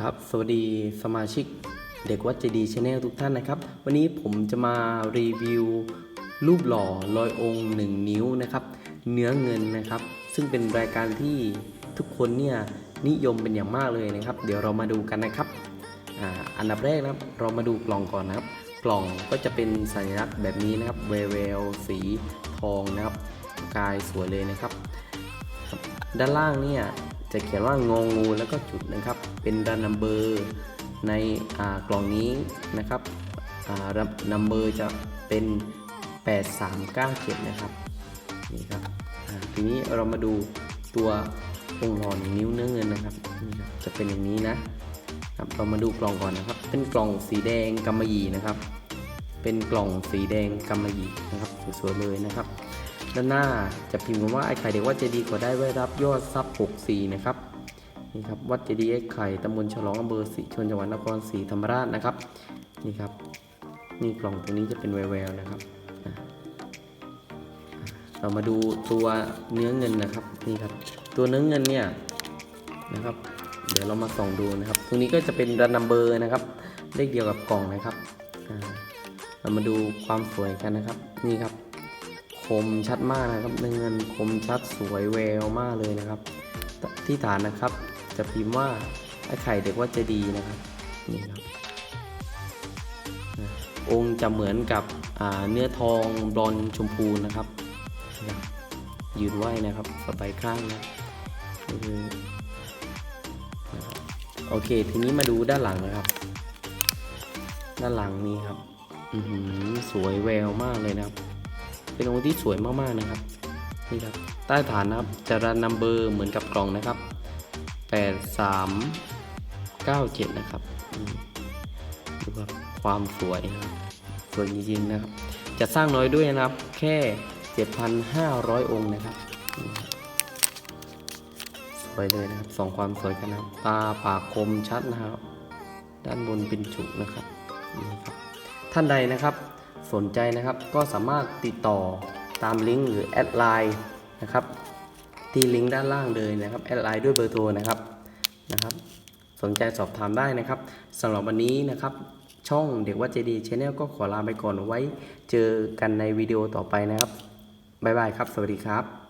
ครับสวัสดีสมาชิกเด็กวัดเจดีชาแนลทุกท่านนะครับ วันนี้ผมจะมารีวิว รูปหล่อลอยองค์1นิ้วนะครับ เนื้อเงินนะครับ ซึ่งเป็นรายการที่ทุกคนเนี่ยนิยมเป็นอย่างมากเลยนะครับ เดี๋ยวเรามาดูกันนะครับออันดับแรกนะครับ เรามาดูกล่องก่อนนะครับ กล่องก็จะเป็นสัญลักษณ์แบบนี้นะครับเวเวลสีทองนะครับ กายสวยเลยนะครับ ด้านล่างเนี่ย จะเขียนว่างงงูแล้วก็จุดนะครับ เป็นดันนัมเบอร์ในกล่องนี้นะครับนัมเบอร์จะเป็น 8397 นะครับนี่ครับทีนี้เรามาดูตัวองค์หล่อนนิ้วเนื้อเงินนะครับนี่ครับจะเป็นอย่างนี้นะครับเรามาดูกล่องก่อนนะครับ เป็นกล่องสีแดงกำมะหยี่นะครับ เป็นกล่องสีแดงกำมะหยี่นะครับสวยๆเลยนะครับ ด้านหน้าจะพิมพ์คำว่าไอ้ไข่เด็กวัดเจดีย์ขอได้ไว้รับยอดทรัพย์64นะครับนี่ครับวัดเจดีย์ไอ้ไข่ตำบลฉลองอำเภอศรีชนจังหวัดนครศรีธรรมราชนะครับนี่ครับนี่กล่องตรงนี้จะเป็นแววๆนะครับ เรามาดูตัวเนื้อเงินนะครับนี่ครับตัวเนื้อเงินเนี่ยนะครับ เดี๋ยวเรามาส่องดูนะครับ ตรงนี้ก็จะเป็นรันนัมเบอร์นะครับเลขเดียวกับกล่องนะครับเรามาดูความสวยกันนะครับ นี่ครับ มชัดมากนะครับเนื้อเงินคมชัดสวยแววมากเลยนะครับ ที่ฐานนะครับจะพิมพ์ว่าไอ้ไข่เด็กว่าจะดีนะครับนี่ครับองค์จะเหมือนกับเนื้อทองบลอนชมพูนะครับ ยืนไหวนะครับสบายข้างนะโอเค ทีนี้มาดูด้านหลังนะครับ ด้านหลังนี่ครับสวยแววมากเลยนะครับ เป็นองค์ที่สวยมากๆนะครับนี่ครับใต้ฐานนะครับจะรันนัมเบอร์เหมือนกับกล่องนะครับ 8397 นะครับดูครับความสวยนะครับสวยจริงๆนะครับ จะสร้างน้อยด้วยนะครับ แค่ 7,500 องค์นะครับนี่ครับสวยเลยนะครับสองความสวยกันนะตาปากคมชัดนะครับ ด้านบนเป็นจุกนะครับนี่ครับท่านใดนะครับ สนใจนะครับก็สามารถติดต่อตามลิงก์หรือแอดไลน์นะครับที่ลิงก์ด้านล่างเลยนะครับแอดไลน์ด้วยเบอร์โทรนะครับนะครับสนใจสอบถามได้นะครับสำหรับวันนี้นะครับช่องเด็กวัดเจดีชแนลก็ขอลาไปก่อนไว้ เจอกันในวิดีโอต่อไปนะครับบ๊ายบายครับ สวัสดีครับ